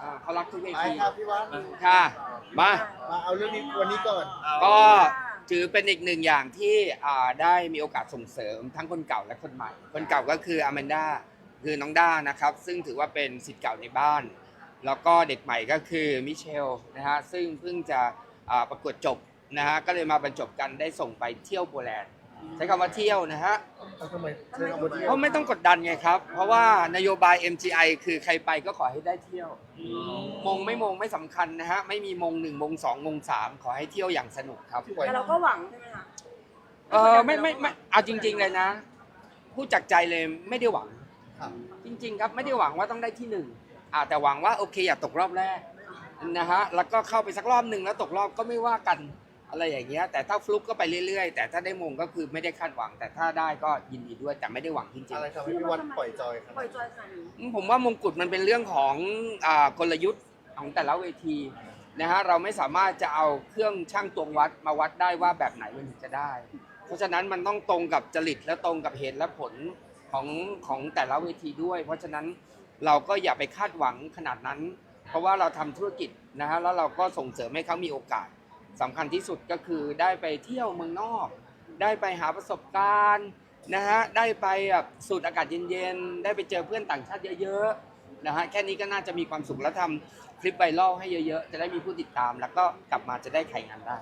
อ่าเขารักทุกเวไปทีครับพี่วัดค่ะ มา มาเอาเรื่องนี้วันนี้ก่อน ก็ถือเป็นอีกหนึ่งอย่างที่อ่าได้มีโอกาสส่งเสริมทั้งคนเก่าและคนใหม่ คนเก่าก็คืออแมนด้าคือน้องด้านะครับ ซึ่งถือว่าเป็นสิทธิ์เก่าในบ้าน แล้วก็เด็กใหม่ก็คือมิเชลนะฮะซึ่งเพิ่งจะอ่าประกวดจบนะฮะก็เลยมาบรรจบกันได้ส่งไปเที่ยวโปแลนด์ ใช้คำว่าเที่ยวนะฮะเอาทำไมเชิญเอาบทเที่ยเพวราะไม่ต้องกดดันไงครับ เพราะว่านโยบาย MGI คือใครไปก็ขอให้ได้เที่ยว มงไม่มงไม่สำคัญนะฮะ ไม่มีมงหนึ่งมงสองมงสามขอให้เที่ยวอย่างสนุกครับพี่ไหวแต่เราก็หวังใช่ไหมคะ เออไม่ไม่ไม่เอาจริง ๆ เลยนะพูดจากใจเลยไม่ได้หวัง ครับ จริง ๆ ครับไม่ได้หวังว่าต้องได้ที่หนึ่งอ่าแต่หวังว่าโอเคอย่าตกรอบแรกนะฮะแล้วก็เข้าไปสักรอบหนึ่งแล้วตกรอบก็ไม่ว่ากัน อะไรอย่างเงี้ยแต่ถ้าฟลุกก็ไปเรื่อยๆ แต่ถ้าได้มงก็คือไม่ได้คาดหวัง แต่ถ้าได้ก็ยินดีด้วยแต่ไม่ได้หวังจริงอะไรทำให้พี่วัดปล่อยจอยครับปล่อยจอยขนาดนี้ๆ ผมว่ามงกุฎมันเป็นเรื่องของอากลยุทธ์ของแต่ละเวทีนะฮะเราไม่สามารถจะเอาเครื่องช่างตวงวัดมาวัดได้ว่าแบบไหนมันถึงจะได้ เพราะฉะนั้นมันต้องตรงกับจริตและตรงกับเหตุและผลของของแต่ละเวทีด้วย เพราะฉะนั้นเราก็อย่าไปคาดหวังขนาดนั้น เพราะว่าเราทำธุรกิจนะฮะแล้วเราก็ส่งเสริมให้เขามีโอกาส สำคัญที่สุดก็คือได้ไปเที่ยวเมืองนอก ได้ไปหาประสบการณ์นะฮะได้ไปแบบสูดอากาศเย็นๆ ได้ไปเจอเพื่อนต่างชาติเยอะๆนะฮะแค่นี้ก็น่าจะมีความสุขแล้วทำคลิปไวรัลให้เยอะๆ จะได้มีผู้ติดตาม แล้วก็กลับมาจะได้ไขงานได้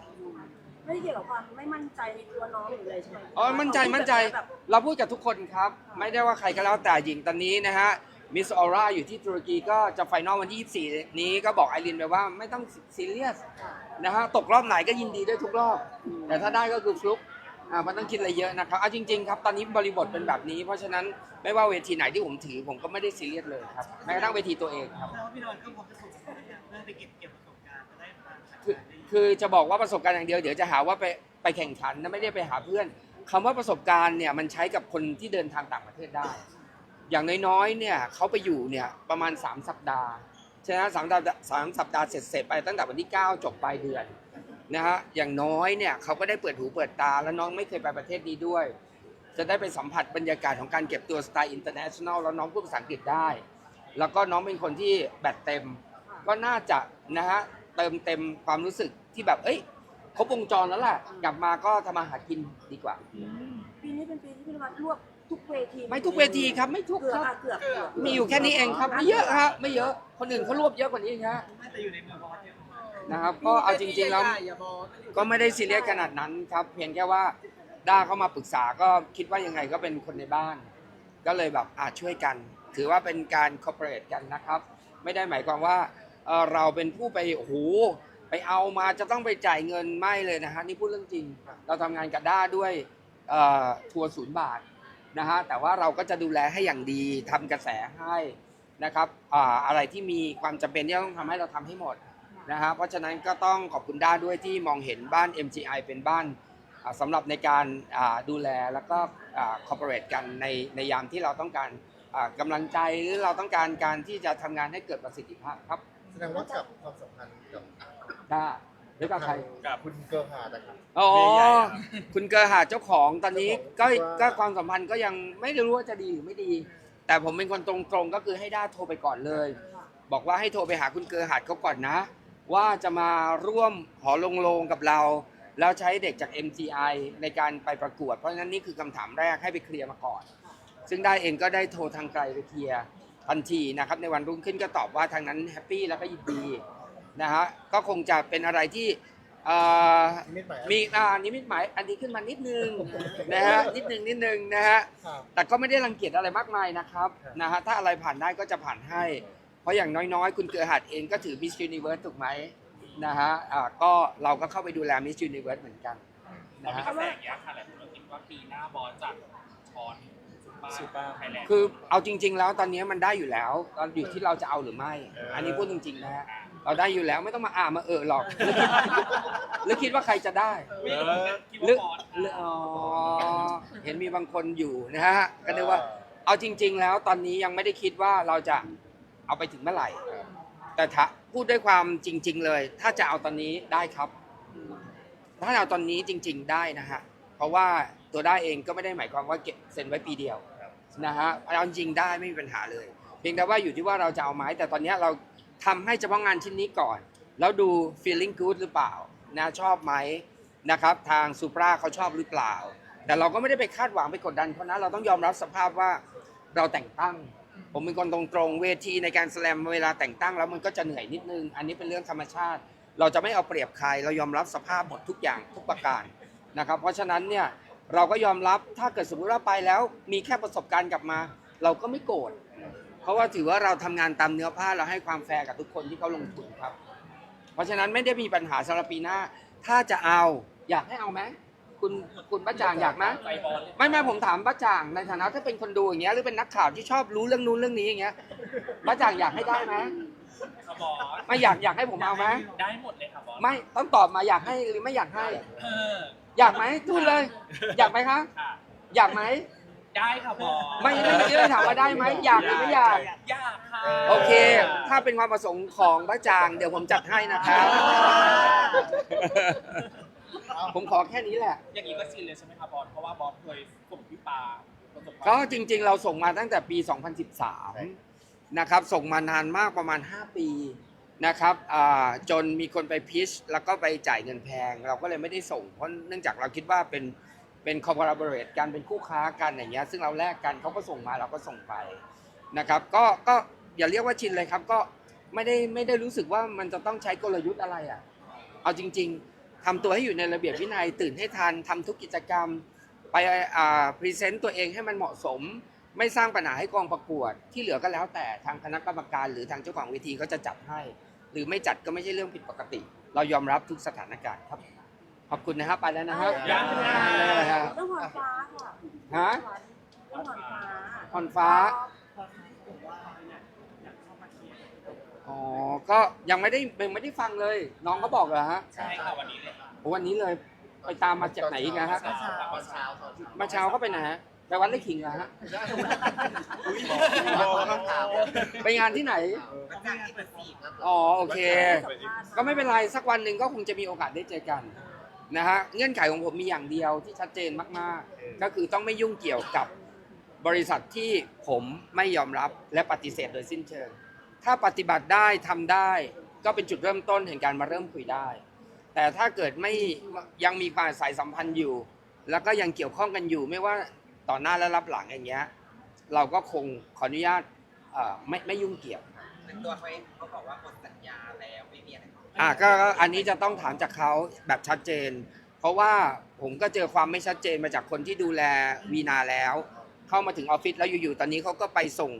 ไม่ได้เกี่ยวกับความไม่มั่นใจในตัวน้องหรืออะไรใช่ไหมอ๋อมั่นใจมั่นใจแบบ เราพูดกับทุกคนครับ ไม่ได้ว่าใครก็แล้วแต่หญิงตอนนี้นะฮะ มิสออร่าอยู่ที่ตุรกีก็จะไฟนอลวันที่ 24 นี้ก็บอกไอรินไปว่าไม่ต้องซีเรียสนะฮะตกรอบไหนก็ยินดีด้วยทุกรอบ แต่ถ้าได้ก็คือฟลุกอ่ามันต้องคิดอะไรเยอะนะครับเอาจริงๆครับตอนนี้บริบทเป็นแบบนี้ เพราะฉะนั้นไม่ว่าเวทีไหนที่ผมถือผมก็ไม่ได้ซีเรียสเลยครับแม้กระทั่งเวทีตัวเองครับ แล้วพี่นนท์ก็พร้อมจะส่งเริมเพื่อไปเก็บเกี่ยวประสบการณ์จะได้มาทำคือคือจะบอกว่าประสบการณ์อย่างเดียวเดี๋ยวจะหาว่าไปไปแข่งขันนะไม่ได้ไปหาเพื่อนคำว่าประสบการณ์เนี่ยมันใช้กับคนที่เดินทางต่างประเทศได้ อย่างน้อยๆเนี่ยเขาไปอยู่เนี่ยประมาณ 3 สัปดาห์ใช่ไหมสามสัปดาห์สามสัปดาห์เสร็จเสร็จไปตั้งแต่วันที่ 9 จบปลายเดือนนะฮะอย่างน้อยเนี่ยเขาก็ได้เปิดหูเปิดตาแล้วน้องไม่เคยไปประเทศนี้ด้วย จะได้ไปสัมผัสบรรยากาศของการเก็บตัวสไตล์อินเตอร์เนชั่นแนลแล้วน้องพูดภาษาอังกฤษได้ แล้วก็น้องเป็นคนที่แบตเต็ม ก็น่าจะนะฮะเติมเต็มความรู้สึกที่แบบเอ้ยครบวงจรแล้วแหละกลับมาก็ทำมาหากินดีกว่า ปีนี้เป็นปีที่พี่นวัดรวบ ทุกเวทีไม่ทุกเวทีครับไม่ทุกเกือบครับอะเกือบเกือบมีอยู่แค่นี้เองครับไม่เยอะฮะไม่เยอะคนอื่นเขารวบเยอะกว่านี้เองฮะไม่แต่อยู่ในมือบอสเนี่ยนะครับก็เอาจริง ๆ แล้วก็ไม่ได้ซีเรียสขนาดนั้นครับเพียงแค่ว่าด้าเข้ามาปรึกษาก็คิดว่ายังไงก็เป็นคนในบ้าน ก็เลยแบบอาช่วยกัน ถือว่าเป็นการคอ r p o r a t e กันนะครับ ไม่ได้หมายความว่าเอ่อเราเป็นผู้ไปโอ้โหไปเอามาจะต้องไปจ่ายเงินไม่เลยนะฮะนี่พูดเรื่องจริง เราทำงานกับด้าด้วยเอ่อทัวร์ศูนย์บาท นะฮะแต่ว่าเราก็จะดูแลให้อย่างดีทำกระแสให้นะครับอ่าอะไรที่มีความจำเป็นที่ต้องทำให้เราทำให้หมดนะฮะเพราะฉะนั้นก็ต้องขอบคุณด้าด้วยที่มองเห็นบ้าน MGI เป็นบ้านอ่าสำหรับในการอ่าดูแลแล้วก็คอ r p o r a t e กันในในยามที่เราต้องการอ่ากำลังใจหรือเราต้องการการที่จะทำงานให้เกิดประสิทธิภาพครับ แสดงว่ากับความสัมพันธ์กับด้าห รือกับใคร กับ คุณเกิร์ลฮาร์ดนะครับ อ๋อคุณเกอร์หาเจ้าของตอนนี้ก็เจ้าของก็ความสัมพันธ์ก็ยังไม่รู้ว่าจะดีหรือไม่ดี แต่ผมเป็นคนตรงๆก็คือให้ด้าโทรไปก่อนเลย บอกว่าให้โทรไปหาคุณเกอร์หาดเขาก่อนนะ ว่าจะมาร่วมหอลงโลงกับเรา แล้วใช้เด็กจาก MGI ในการไปประกวด เพราะฉะนั้นนี่คือคำถามแรกให้ไปเคลียร์มาก่อน ซึ่งได้เองก็ได้โทรทางไกลไปเคลียร์ทันทีนะครับในวันรุ่งขึ้นก็ตอบว่าทางนั้นแฮปปี้แล้วก็ยินดี นะฮะก็คงจะเป็นอะไรที่เอ่อนิมิตหมายมีอ่านิมิตหมายอันนี้ขึ้นมานิดนึงนะฮะนิดนึงนิดนึงนะฮะครับ แต่ก็ไม่ได้รังเกียจอะไรมากมายนะครับครับนะฮะถ้าอะไรผ่านได้ก็จะผ่านให้ เพราะอย่างน้อยๆ คุณเกือหัดเองก็ถือ Miss Universe ถูกไหมนะฮะอ่าก็เราก็เข้าไปดูแล Miss Universe เหมือนกันเรานะมีฮะ กระแสอย่างเงี้ยค่ะหลายคนก็คิดว่าปีหน้าบอสจะช้อนซูเปอร์ไทยแลนด์คือเอาจริง ๆ แล้วตอนนี้มันได้อยู่แล้วเราอยู่ที่เราจะเอาหรือไม่ อันนี้พูดจริงๆนะฮะ เราได้อยู่แล้วไม่ต้องมาอ่ามาเออหรอกหรือคิดหรือคิดว่าใครจะได้คิดหรือว่าบอสหรืออ๋อเห็นมีบางคนอยู่นะฮะก็นึกว่า เอาจริง ๆ แล้วตอนนี้ยังไม่ได้คิดว่าเราจะเอาไปถึงเมื่อไหร่ แต่ถ้าพูดด้วยความจริง ๆ เลย ถ้าจะเอาตอนนี้ได้ครับ ถ้าเอาตอนนี้จริง ๆ ได้นะฮะเพราะว่าตัวได้เองก็ไม่ได้หมายความว่าเก็บเซ็นไว้ปีเดียวนะฮะเอาจริงๆได้ไม่มีปัญหาเลย เพียงแต่ว่าอยู่ที่ว่าเราจะเอาไหมแต่ตอนเนี้ยเรา ทำให้เฉพาะงานชิ้นนี้ก่อน แล้วดู feeling good หรือเปล่านะชอบไหมนะครับทางซูปราเขาชอบหรือเปล่า แต่เราก็ไม่ได้ไปคาดหวังไปกดดันเขานะเราต้องยอมรับสภาพว่าเราแต่งตั้ง ผมเป็นคนตรงๆเวทีในการแสลมเวลาแต่งตั้งแล้วมันก็จะเหนื่อยนิดนึง อันนี้เป็นเรื่องธรรมชาติ เราจะไม่เอาเปรียบใคร เรายอมรับสภาพหมดทุกอย่างทุกประการนะครับ เพราะฉะนั้นเนี่ยเราก็ยอมรับถ้าเกิดสมมติว่าไปแล้ว มีแค่ประสบการณ์กลับมา เราก็ไม่โกรธ เพราะว่าถือว่าเราทำงานตามเนื้อผ้าเราให้ความแฟร์กับทุกคนที่เขาลงทุนครับ เพราะฉะนั้นไม่ได้มีปัญหาสำหรับปีหน้า ถ้าจะเอาอยากให้เอาไหมคุณคุณป้าจางอยากไหมใจบอลเลยไม่ไม่ผมถามป้าจ่างในฐานะถ้าเป็นคนดูอย่างเงี้ยหรือเป็นนักข่าวที่ชอบรู้เรื่องนู้นเรื่องนี้อย่างเงี้ยป้าจ่างอยากให้ได้ไหมครับบอสไม่อยากอยากให้ผมเอาไหมได้หมดเลยครับบอสไม่ต้องตอบมาอยากให้หรือไม่อยากให้เอออยากไหมพูดเลย อยากไหมคะค่ะอยากไหม ได้ครับบอสไม่ไม่ไม่ได้ถามว่าได้ไหมอยากหรือไม่อยาก อยากค่ะ โอเค ถ้าเป็นความประสงค์ของป้าจางเดี๋ยวผมจัดให้นะครับ ผมขอแค่นี้แหละ อย่างนี้ก็ชินเลยใช่ไหมครับบอสเพราะว่าบอสเคยส่งพี่ปาประสบความก็จริงๆ เราส่งมาตั้งแต่ปี 2013 นะครับ ส่งมานานมากประมาณ 5 ปีนะครับอ่าจนมีคนไปพิชแล้วก็ไปจ่ายเงินแพง เราก็เลยไม่ได้ส่ง เพราะเนื่องจากเราคิดว่าเป็น เป็น collaborate กันเป็นคู่ค้ากันอย่างเงี้ยซึ่งเราแลกกันเขาก็ส่งมาเราก็ส่งไปนะครับ ก็ก็อย่าเรียกว่าชินเลยครับก็ไม่ได้ไม่ได้รู้สึกว่ามันจะต้องใช้กลยุทธ์อะไรอะเอาจริง ๆทำตัวให้อยู่ในระเบียบวินัยตื่นให้ทันทำทุกกิจกรรม ไปอ่าพรีเซนต์ตัวเองให้มันเหมาะสม ไม่สร้างปัญหาให้กองประกวด ที่เหลือก็แล้วแต่ทางคณะกรรมการ หรือทางเจ้าของเวทีเขาจะจัดให้ หรือไม่จัดก็ไม่ใช่เรื่องผิดปกติ เรายอมรับทุกสถานการณ์ครับ ขอบคุณนะครับไปแล้วนะฮะยังไงเลยครับต้องหอนฟ้าค่ะฮะ ต้องหอนฟ้าผ่อนฟ้า อ๋อ ก็ยังไม่ได้ยังไม่ได้ฟังเลย น้องเขาบอกเหรอฮะ ใช่ค่ะวันนี้เลยค่ะโอ้วันนี้เลยไปตามมาจากไหนอีกนะฮะเช้าค่ะตอนเช้าตอนมาเช้าก็ไปไหนฮะ ไปวัดไร่ขิงเหรอฮะ ไปงานที่ไหนเขามีงานเปิดสีอ๋อ โอเค ก็ไม่เป็นไร สักวันหนึ่งก็คงจะมีโอกาสได้เจอกัน นะฮะเงื่อนไขของผมมีอย่างเดียวที่ชัดเจนมากๆ ก็คือต้องไม่ยุ่งเกี่ยวกับบริษัทที่ผมไม่ยอมรับและปฏิเสธโดยสิ้นเชิง ถ้าปฏิบัติได้ทำได้ก็เป็นจุดเริ่มต้นแห่งการมาเริ่มคุยได้ แต่ถ้าเกิดไม่ยังมีความสายสัมพันธ์อยู่ แล้วก็ยังเกี่ยวข้องกันอยู่ไม่ว่าต่อหน้าและรับหลังอย่างเงี้ยเราก็คงขออนุญาตเอ่อไม่ไม่ยุ่งเกี่ยวตัวเขาเองเขาบอกว่าหมดสัญญาแล้วไม่มี อะไรอะก็ก็อันนี้จะต้องถามจากเขาแบบชัดเจน เพราะว่าผมก็เจอความไม่ชัดเจนมาจากคนที่ดูแลวีนาแล้ว เข้ามาถึงออฟฟิศแล้วอยู่ๆตอนนี้เขาก็ไปส่ง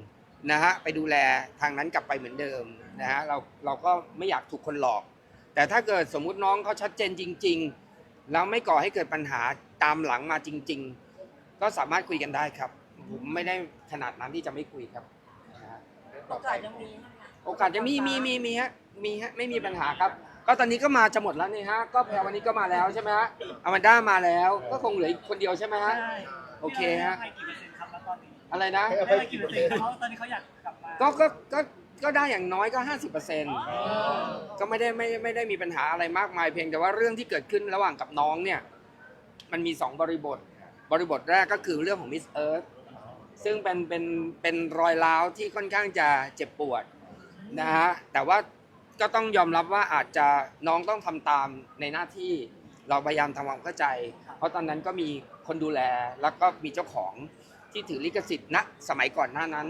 นะฮะไปดูแลทางนั้นกลับไปเหมือนเดิมนะฮะเราเราก็ไม่อยากถูกคนหลอก แต่ถ้าเกิดสมมุติน้องเขาชัดเจนจริง ๆ แล้วไม่ก่อให้เกิดปัญหาตามหลังมาจริง ๆ ก็สามารถคุยกันได้ครับ ผมไม่ได้ขนาดนั้นที่จะไม่คุยครับนะฮะ โอกาสยังมีนะคะ โอกาสจะมีมีมีมีฮะ มีฮะไม่มีปัญหาครับ ก็ตอนนี้ก็มาจะหมดแล้วนี่ฮะ ก็แพรวันนี้ก็มาแล้วใช่ไหมฮะอแมนด้ามาแล้ว ก็คงเหลืออีกคนเดียวใช่ไหมฮะใช่โอเคฮะ ให้กี่เปอร์เซ็นต์ครับแล้วตอนนี้อะไรนะ ให้อให้ภัยกี่กี่เปเปออร์ร์เซ็เซ็นนต์ต์เขาตอนนี้เขาอยากกลับมาก็ก็ก็ก็ได้อย่างน้อยก็ 50%ก็ไม่ได้ไม่ไม่ได้มีปัญหาอะไรมากมายเพียงแต่ว่าเรื่องที่เกิดขึ้นระหว่างกับน้องเนี่ย มันมี 2 บริบท บริบทแรกก็คือเรื่องของมิสเอิร์ธซึ่งเป็นเป็นเป็นรอยร้าวที่ค่อนข้างจะเจ็บปวดนะฮะแต่ว่า ก็ต้องยอมรับว่าอาจจะน้องต้องทำตามในหน้าที่เราพยายามทำความเข้าใจ เพราะตอนนั้นก็มีคนดูแลแล้วก็มีเจ้าของที่ถือลิขสิทธิ์ณสมัยก่อนหน้านั้น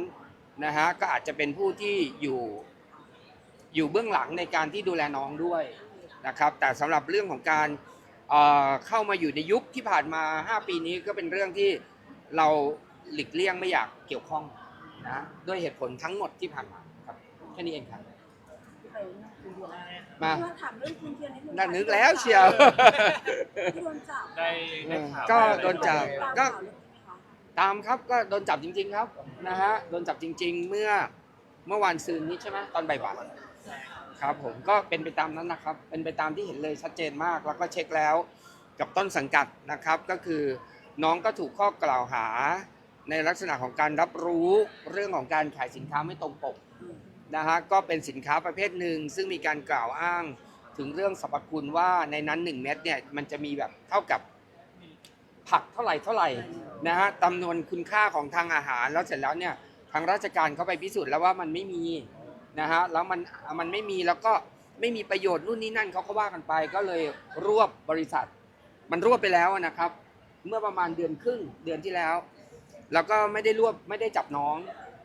นะฮะก็อาจจะเป็นผู้ที่อยู่อยู่เบื้องหลังในการที่ดูแลน้องด้วยนะครับแต่สำหรับเรื่องของการเอ่อเข้ามาอยู่ในยุคที่ผ่านมา 5 ปีนี้ก็เป็นเรื่องที่เราหลีกเลี่ยงไม่อยากเกี่ยวข้องนะด้วยเหตุผลทั้งหมดที่ผ่านมาครับแค่นี้เองครับไปคุณเดียว มาเพื่อถามเรื่องคุณเทียนนิดนึงน่านึกแล้วเชียว ที่โดนจับได้ได้ข่าวก็โดนจับ ตามก็ข่าวเรื่องนี้ไหมคะตามครับก็โดนจับจริง ๆ ครับนะฮะโดนจับจริง ๆ เมื่อเมื่อวานซืนนี้ใช่ไหมตอนบ่ายๆครับ ผมก็เป็นไปตามนั้นนะครับ เป็นไปตามที่เห็นเลยชัดเจนมากแล้วก็เช็คแล้ว กับต้นสังกัดนะครับ ก็คือน้องก็ถูกข้อกล่าวหา ในลักษณะของการรับรู้เรื่องของการขายสินค้าไม่ตรงปก นะฮะก็เป็นสินค้าประเภทหนึ่ง ซึ่งมีการกล่าวอ้างถึงเรื่องสรรพคุณว่าในนั้น 1 เม็ดเนี่ยมันจะมีแบบเท่ากับผักเท่าไหร่เท่าไหร่นะฮะจำนวนคุณค่าของทางอาหารแล้วเสร็จแล้วเนี่ยทางราชการเขาไปพิสูจน์แล้วว่ามันไม่มีนะฮะแล้วมันมันไม่มีแล้วก็ไม่มีประโยชน์นู่นนี่นั่นเขาก็ว่ากันไปก็เลยรวบบริษัท มันรวบไปแล้วนะครับ เมื่อประมาณเดือนครึ่งเดือนที่แล้ว แล้วก็ไม่ได้รวบไม่ได้จับน้อง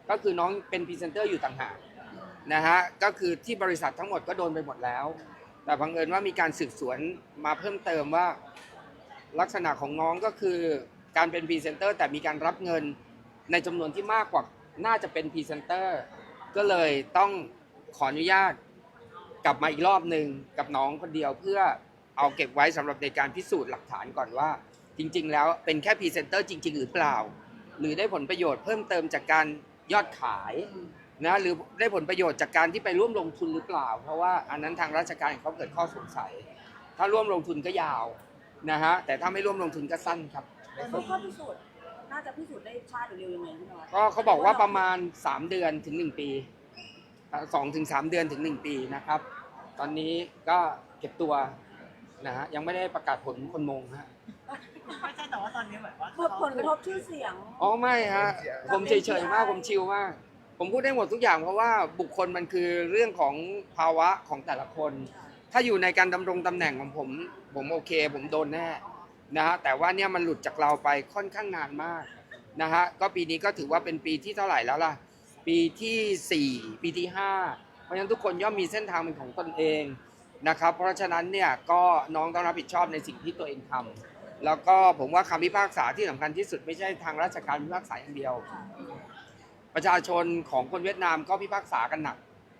ก็คือน้องเป็นพรีเซนเตอร์อยู่ต่างหาก นะฮะก็คือที่บริษัททั้งหมดก็โดนไปหมดแล้ว แต่บังเอิญว่ามีการสืบสวนมาเพิ่มเติมว่า ลักษณะของน้องก็คือการเป็นพรีเซนเตอร์แต่มีการรับเงินในจำนวนที่มากกว่าน่าจะเป็นพรีเซนเตอร์ก็เลยต้องขออนุญาตกลับมาอีกรอบหนึ่งกับน้องคนเดียวเพื่อเอาเก็บไว้สำหรับในการพิสูจน์หลักฐานก่อนว่า จริง ๆ แล้วเป็นแค่พรีเซนเตอร์จริง ๆ หรือเปล่า หรือได้ผลประโยชน์เพิ่มเติมจากการยอดขาย นะหรือได้ผลประโยชน์จากการที่ไปร่วมลงทุนหรือเปล่า เพราะว่าอันนั้นทางราชการเขาเกิดข้อสงสัย ถ้าร่วมลงทุนก็ยาวนะฮะแต่ถ้าไม่ร่วมลงทุนก็สั้นครับ แต่เมื่อข้อพิสูจน์น่าจะพิสูจน์ได้ช้าหรือเร็วยังไงพี่นวัดก็เขาบอกว่าประมาณ 3 เดือนถึง 1 ปีสองถึงสามเดือนถึง 1 ปีนะครับ ตอนนี้ก็เก็บตัวนะฮะยังไม่ได้ประกาศผลคนมงฮะไม่ใช่แต่ว่าตอนนี้เหมือนว่าผลผลกระทบชื่อเสียง อ๋อไม่ฮะผมเฉยๆมากผมชิลมาก ผมพูดได้หมดทุกอย่างเพราะว่าบุคคลมันคือเรื่องของภาวะของแต่ละคน ถ้าอยู่ในการดำรงตำแหน่งของผม ผมโอเค ผมโดนแน่นะฮะแต่ว่าเนี่ยมันหลุดจากเราไปค่อนข้างนานมากนะฮะก็ปีนี้ก็ถือว่าเป็นปีที่เท่าไหร่แล้วล่ะ ปีทีสี่4 ปีที่ 5 เพราะฉะนั้นทุกคนย่อมมีเส้นทางเป็นของตนเองนะครับเพราะฉะนั้นเนี่ยก็น้องต้องรับผิดชอบในสิ่งที่ตัวเองทำแล้วก็ผมว่าคำพิพากษาที่สำคัญที่สุดไม่ใช่ทางราชการพิพากษาอย่างเดียว ประชาชนของคนเวียดนามก็พิพากษากันหนัก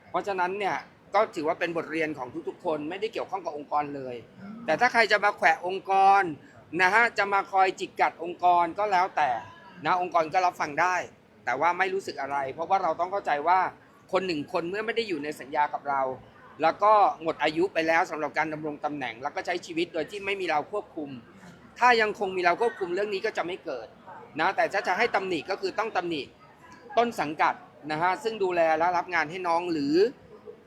เพราะฉะนั้นเนี่ยก็ถือว่าเป็นบทเรียนของทุกๆ คนไม่ได้เกี่ยวข้องกับองค์กรเลย แต่ถ้าใครจะมาแขวะองค์กรนะฮะจะมาคอยจิกกัดองค์กรก็แล้วแต่นะองค์กรก็รับฟังได้ แต่ว่าไม่รู้สึกอะไร เพราะว่าเราต้องเข้าใจว่าคนหนึ่งคนเมื่อไม่ได้อยู่ในสัญญากับเรา แล้วก็หมดอายุไปแล้วสำหรับการดำรงตำแหน่ง แล้วก็ใช้ชีวิตโดยที่ไม่มีเราควบคุม ถ้ายังคงมีเราควบคุมเรื่องนี้ก็จะไม่เกิดนะแต่ถ้าจะให้ตำหนิก็คือต้องตำหนิ ต้นสังกัดนะฮะซึ่งดูแลและรับงานให้น้องหรือ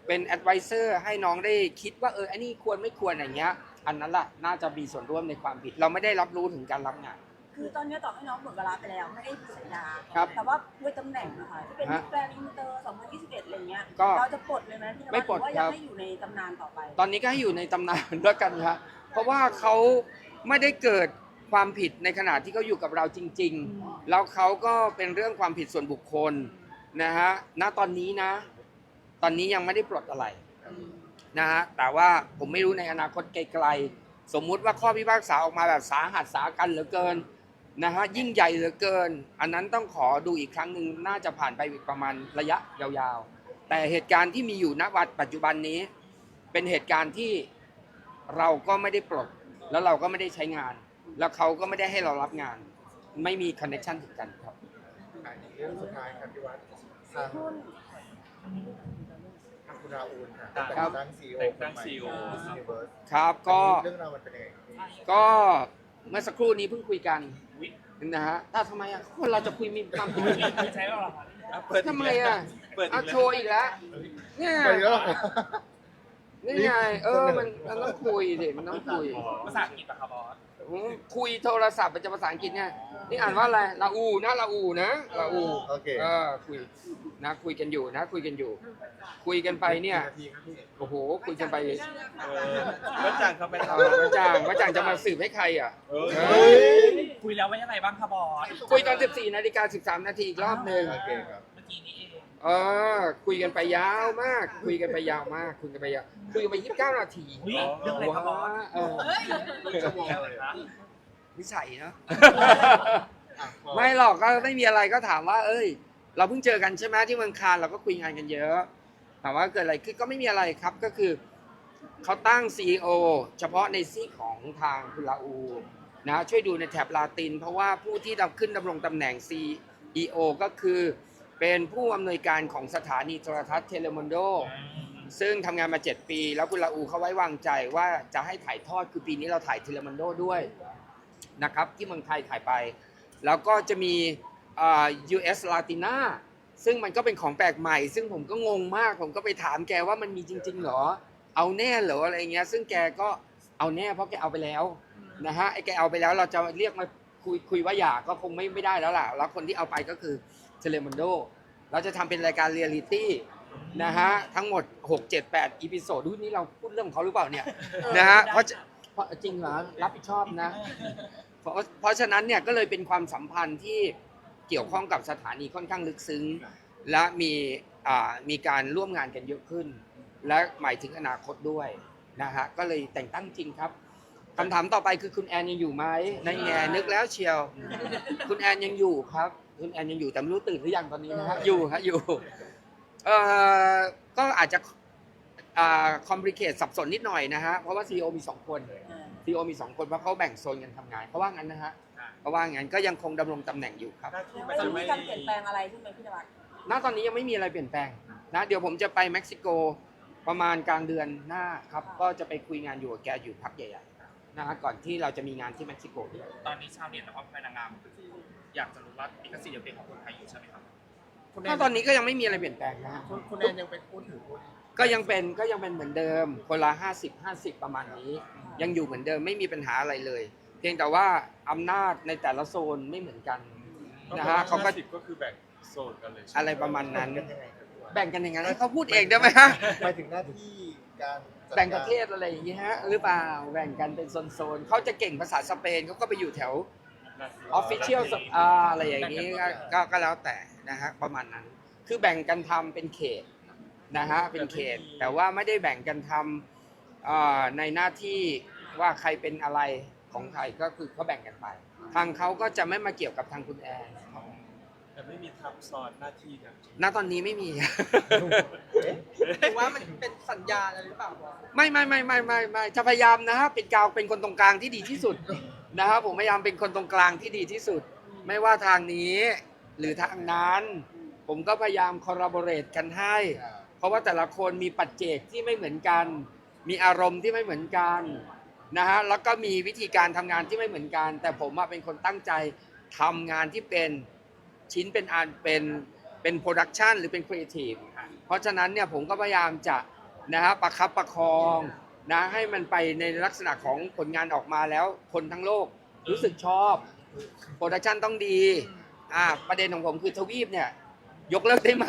เป็นแอดไวเซอร์ให้น้องได้คิดว่าเอออันนี้ควรไม่ควรอย่างเงี้ย อันนั้นแหละน่าจะมีส่วนร่วมในความผิด เราไม่ได้รับรู้ถึงการรับงาน คือตอนนี้ต่อให้น้องหมดเวลาไปแล้วไม่ได้สัญญา ครับแต่ว่าด้วยตำแหน่งนะคะที่เป็นฮะแกรนด์อินเตอร์ 2021 อะไรเงี้ย ก็เราจะปลดเลยไหมพี่นวัดไม่ปลดหรือว่าครัยังบให้อยู่ในตำนานต่อไป ตอนนี้ก็ให้อยู่ในตำนาน ด้วยกันครับเพราะว่าเขาไม่ได้เกิด ความผิดในขณะที่เขาอยู่กับเราจริง ๆ แล้วเขาก็เป็นเรื่องความผิดส่วนบุคคลนะฮะณตอนนี้นะ ตอนนี้ยังไม่ได้ปลดอะไรนะฮะแต่ว่าผมไม่รู้ในอนาคตไกลๆสมมุติว่าข้อพิพากษาออกมาแบบสาหัสสากันเหลือเกินนะฮะยิ่งใหญ่เหลือเกิน อันนั้นต้องขอดูอีกครั้งหนึ่งน่าจะผ่านไปอีกประมาณระยะยาวๆ แต่เหตุการณ์ที่มีอยู่ณวันปัจจุบันนี้ เป็นเหตุการณ์ที่เราก็ไม่ได้ปลด แล้วเราก็ไม่ได้ใช้งาน แล้วเขาก็ไม่ได้ให้เรารับงาน ไม่มีคอนเนคชั่นถึงกันครับอะอีกเรื่องสุดท้ายครับพี่วัดทางหุ้นทางคุณราอูนค่ะครัแต่บงตั้งซีอีโอแต่งตั้ง CEO ยูนิเวิร์สครับก็เรื่องราวมันเป็นยังไงครับพี่ก็เมื่อสักครู่นี้เพิ่งคุยกันนะฮะถ้าทำไมอะคนเราจะคุยมีความผิดใช้แล้วเหรอครับทำไมอะเปิดอีอะกแล้วโชว์อีกแล้วเนี่ยไปแล้ว นี่ไง เออมันมันต้องคุยดิมันต้องคุย ภาษาอังกฤษปะครับบอสอืมคุยโทรศัพท์เป็นจะภาษาอังกฤษเนี่ยนี่อ่านว่าอะไรลาอูนะลาอูนะลาอูโอเค เออคุยนะคุยกันอยู่นะ คุยกันอยู่ คุยกันไปเนี่ยนาทีครับพี่โอ้โหคุยกันไปเออวัดจังเขาไปเออว่าจางว่าจางจะมาสืบให้ใครอะเออเฮ้ย คุยแล้วว่ายังไงบ้างครับบอสคุยตอน 14นาฬิกา13 นาทีอีกรอบหนึ่งโอเคครับ เมื่อกี้นี้เอง เออ คุยกันไปยาวมาก คุยกันไปยาวมาก คุยกันไปยาว คุยกันไป29นาทีอุ๊ยเรื่องอะไรครับบอสเออ ชั่วโมงเลยนะนิสัยเนาะ อะพอไม่หรอกก็ไม่มีอะไรก็ถามว่า เอ้ย เราเพิ่งเจอกันใช่ไหมที่เมืองคานเราก็คุยงานกันเยอะถามว่าเกิดอะไรขึ้นก็ไม่มีอะไรครับก็คือเขาตั้ง CEO เฉพาะในซีกของทางคุณลาอูนะช่วยดูในแถบลาติน เพราะว่าผู้ที่ดำขึ้นดำรงตำแหน่ง CEO ก็คือ เป็นผู้อำนวยการของสถานีโทรทัศน์เทเลมอนโด ซึ่งทำงานมา 7 ปี แล้วคุณลาอูเขาไว้วางใจว่าจะให้ถ่ายทอดคือปีนี้เราถ่ายเทเลมันโดด้วยนะครับที่เมืองไทยถ่ายไป แล้วก็จะมีอ่า US Latina ซึ่งมันก็เป็นของแปลกใหม่ ซึ่งผมก็งงมาก ผมก็ไปถามแกว่ามันมีจริง ๆ เหรอ เอาแน่เหรออะไรเงี้ย ซึ่งแกก็เอาแน่เพราะแกเอาไปแล้วนะฮะไอ้แกเอาไปแล้วเราจะเรียกมาคุยคุยว่าอย่าก็คงไม่ไม่ได้แล้วล่ะ แล้วคนที่เอาไปก็คือ เทเลมันโดเราจะทำเป็นรายการเรียลิตี้นะฮะทั้งหมด 6 7 8อีพิโซดดูนี่เราพูดเรื่องของเขาหรือเปล่าเนี่ยนะฮะเพราะจะเพราะจริงเหรอรับผิดชอบนะ เพราะเพราะฉะนั้นเนี่ยก็เลยเป็นความสัมพันธ์ที่เกี่ยวข้องกับสถานีค่อนข้างลึกซึ้ง และมีอ่ามีการร่วมงานกันเยอะขึ้น และหมายถึงอนาคตด้วยนะฮะก็เลยแต่งตั้งจริงครับคำถามต่อไปคือคุณแอนยังอยู่ไหมในแง่นึกแล้วเชียว คุณแอนยังอยู่ครับ คุณแอนยังอยู่แต่ไม่รู้ตื่นหรือยังตอนนี้นะฮะอยู่ฮะอยู่เอ่อก็อาจจะอ่าคอมพลีเคทสับสนนิดหน่อยนะฮะเพราะว่าซีอมีสองคนซีอมีสองคนเพราะเขาแบ่งโซนกันทำงานเขาว่างั้นนะฮะเขาว่างั้นก็ยังคงดำรงตำแหน่งอยู่ครับหน้าที่ยังมัไม่นได้จะมีไม่การเปลี่ยนแปลงอะไรใช่ไหมพี่นวัดณตอนนี้ยังไม่มีอะไรเปลี่ยนแปลงนะเดี๋ยวผมจะไปเม็กซิโกประมาณกลางเดือนหน้าครับ ก็จะไปคุยงานอยู่กับแกอยู่พักใหญ่ๆนะฮะก่อนที่เราจะมีงานที่เม็กซิโกด้วยตอนนี้ชาวเน็ตและก็แฟนนางงาม อยากจะรู้ว่าลิขสิทธิ์ยังเป็นของคนไทยอยู่ใช่ไหมครับ คุณแอถ้านตอนนี้ก็ยังไม่มีอะไรเปลี่ยนแปลงนะฮะคุณคุณแอนยังเป็นผู้ถือหุ้นก็ยังเป็นก็ยังเป็นเหมือนเดิม คนละ50 50 ประมาณนี้ ยังอยู่เหมือนเดิมไม่มีปัญหาอะไรเลย เพียงแต่ว่าอำนาจในแต่ละโซนไม่เหมือนกัน นะฮะเขาก็ก็คือแบ่งโซนกันเลยใช่หมอะไรประมาณนั้นเป็นยังไงครับแบ่งกันอย่างนั้นให้เขาพูดเองได้ไหมฮะ หมายถึงหน้าที่การจัดแบ่งประเทศอะไรอย่างเงี้ยฮะหรือเปล่าแบ่งกันเป็นโซนๆเขาจะเก่งภาษาสเปนเขาก็ไปอยู่แถว ออฟฟิเชียลอะไรอย่างนี้ก็ก็ก็แล้วแต่นะฮะประมาณนั้น คือแบ่งกันทำเป็นเขตนะฮะเป็นเขต แต่ว่าไม่ได้แบ่งกันทำเอ่อในหน้าที่ว่าใครเป็นอะไรของใครก็คือเขาแบ่งกันไป ทางเขาก็จะไม่มาเกี่ยวกับทางคุณแอนแต่ไม่มีทับซ้อนหน้าที่กันณตอนนี้ไม่มีหรือว่ามันเป็นสัญญาณอะไรหรือเปล่า ไม่ไม่ไม่ไม่ไม่ไม่จะพยายามนะฮะเป็นกาวเป็นคนตรงกลางที่ดีที่สุด นะครับผมพยายามเป็นคนตรงกลางที่ดีที่สุด ไม่ว่าทางนี้หรือทางนั้น ผมก็พยายามคอ l ล a บ o r a t e กันให้ เพราะว่าแต่ละคนมีปัจเจกที่ไม่เหมือนกัน มีอารมณ์ที่ไม่เหมือนกันนะฮะแล้วก็มีวิธีการทำงานที่ไม่เหมือนกัน แต่ผมอะเป็นคนตั้งใจทำงานที่เป็นชิ้นเป็นอันเป็นเป็นโปรดักชันหรือเป็นครีเอทีฟเพราะฉะนั้นเนี่ยผมก็พยายามจะนะฮะประคับประคอง นะให้มันไปในลักษณะของผลงานออกมาแล้ว คนทั้งโลกรู้สึกชอบโปรดักชันต้องดีอ่าประเด็นของผมคือทวีปเนี่ย ยกเลิกได้ไหม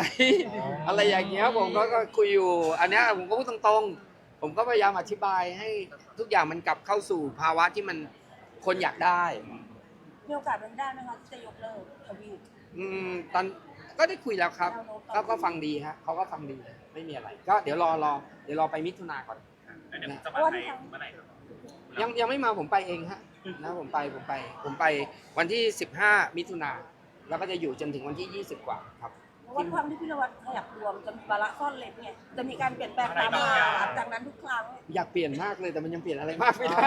อะไรอย่างเงี้ยผมก็ก็คุยอยู่ อันเนี้ยผมก็พูดตรงๆ ผมก็พยายามอธิบายให้ทุกอย่างมันกลับเข้าสู่ภาวะที่มันคนอยากได้ มีโอกาสเป็นได้ไหมคะที่จะยกเลิกทวีป อืมตอนก็ได้คุยแล้วครับเขาก็ฟังดีฮะเขาก็ฟังดีไม่มีอะไร ก็เดี๋ยวรอรอเดี๋ยวรอไปมิถุนาก่อน เดี๋ยวจะมาไทยเมื่อไหร่ครับยังยังไม่มาผมไปเองฮะนะผมไปผมไป ผมไปวันที่ 15 มิถุนาแล้วก็จะอยู่จนถึงวันที่ 20 กว่าครับเพราะว่าครั้งที่พี่นวัดขยับรวมจะมีวาระซ่อนเล็บเนี่ยจะมีการเปลี่ยนแปลงตามมาหลังจากนั้นทุกครั้งอยากเปลี่ยนมากเลยแต่มันยังเปลี่ยนอะไรมากไม่ได้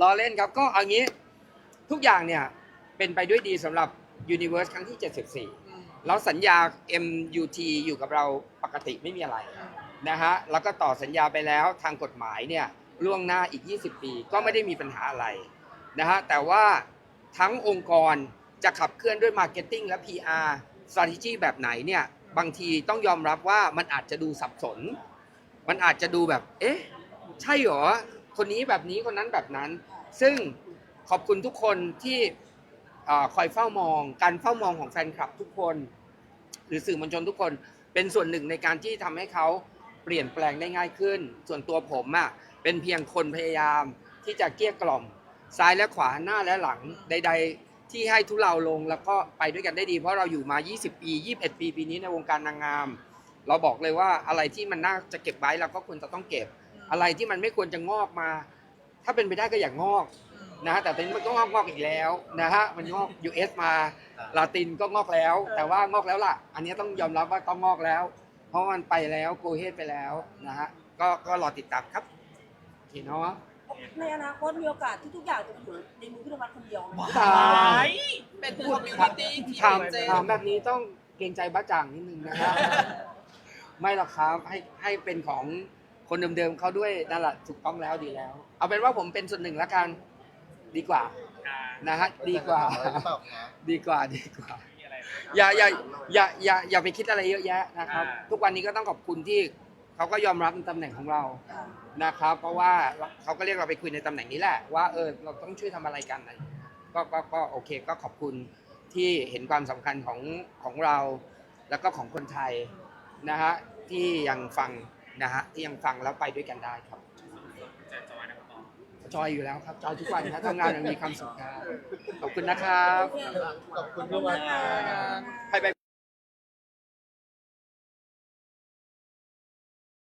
ล้อเล่นครับก็เอางี้ทุกอย่างเนี่ยเป็นไปด้วยดีสำหรับ Universe ครั้งที่ 74 แล้วสัญญา MUT อยู่กับเราปกติไม่มีอะไร นะฮะแล้วก็ต่อสัญญาไปแล้วทางกฎหมายเนี่ยล่วงหน้าอีก 20 ปีก็ไม่ได้มีปัญหาอะไรนะฮะแต่ว่าทั้งองค์กรจะขับเคลื่อนด้วย Marketing และ PR strategy แบบไหนเนี่ยบางทีต้องยอมรับว่ามันอาจจะดูสับสน มันอาจจะดูแบบ เอ๊ะ ใช่เหรอ คนนี้แบบนี้คนนั้นแบบนั้น ซึ่งขอบคุณทุกคนที่คอยเฝ้ามอง การเฝ้ามองของแฟนคลับทุกคน หรือสื่อมวลชนทุกคนเป็นส่วนหนึ่งในการที่ทำให้เขา เปลี่ยนแปลงได้ง่ายขึ้น ส่วนตัวผมอะ่ะเป็นเพียงคนพยายามที่จะเกลี้ยกล่อม ซ้ายและขวาหน้าและหลังใด ๆ ที่ให้ทุเลาลงแล้วก็ไปด้วยกันได้ดี เพราะเราอยู่มา 20 ปี 21 ปีปีนี้ในวงการนางงาม เราบอกเลยว่าอะไรที่มันน่าจะเก็บไว้เราก็ควรจะต้องเก็บ อะไรที่มันไม่ควรจะงอกมา ถ้าเป็นไปได้ก็อย่างงอกนะฮะแต่ตอนนี้มันก็งอกงอกอีกแล้วนะฮะมันงอก US มาลาตินก็งอกแล้ว แต่ว่างอกแล้วล่ะ อันนี้ต้องยอมรับว่าต้องงอกแล้ว ราะมันไปแล้วโกเฮดไปแล้วนะฮะก็ก็รอติดตามครับโอเคเนาะ ในอนาคตมีโอกาสที่ทุกอย่างจะอยู่ในมือพี่นวัดคนเดียวไหมตาย เป็นคอมมิวนิตี้ที่ถามเจถามแบบนี้ต้องเกรงใจบ้าจ่างนิดนึงนะครับ ไม่หรอกครับให้ให้เป็นของคนเดิมๆเขาด้วยนั่นแหละถูกต้องแล้วดีแล้ว เอาเป็นว่าผมเป็นส่วนหนึ่งแล้วกัน ดีกว่าการนะฮะดีกว่าอะไรหรือเปล่าคะดีกว่า ดีกว่ามี อะไรไหมอย่าอย่าอย่าอย่าอย่าไปคิดอะไรเยอะแยะนะครับ อ่า ทุกวันนี้ก็ต้องขอบคุณที่เขาก็ยอมรับในตำแหน่งของเรานะครับ เพราะว่าเขาก็เรียกเราไปคุยในตำแหน่งนี้แหละ ว่าเออเราต้องช่วยทำอะไรกันอะไรก็ก็ก็โอเคก็ขอบคุณที่เห็นความสำคัญของของเราแล้วก็ของคนไทยนะฮะที่ยังฟังนะฮะที่ยังฟังแล้วไปด้วยกันได้ครับ จะจอยนะครับหมอ จอยอยู่แล้วครับ จอยทุกวันนะทำงานอย่างมีความสุขครับขอบคุณนะครับ ขอบคุณทุกวันนะไปไป